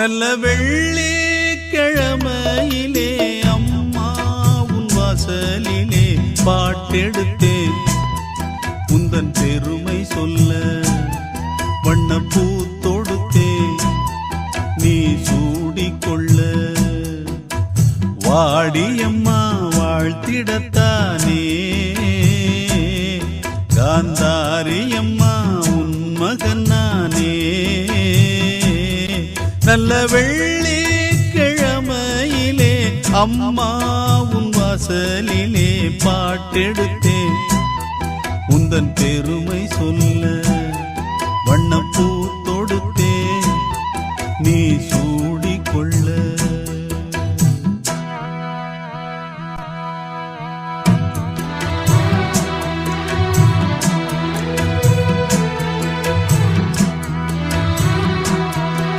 நல்ல வெள்ளி கிழமையிலே அம்மா உன் வாசலிலே பாட்டெடுத்தேன் உந்தன் பெருமை சொல்ல வண்ணப்பூ தொடுத்தேன் நீ சூடிக்கொள்ள. வாடியம்மா வாழ்த்திடத்தானே காந்தாரியம்மா உன் மகன் நானே. நல்ல வெள்ளி கிழமையிலே அம்மா உன் வாசலிலே பாட்டெடுத்தேன். உந்தன் பெருமை சொல்ல வண்ணப்பூ தொடுத்தேன். நீ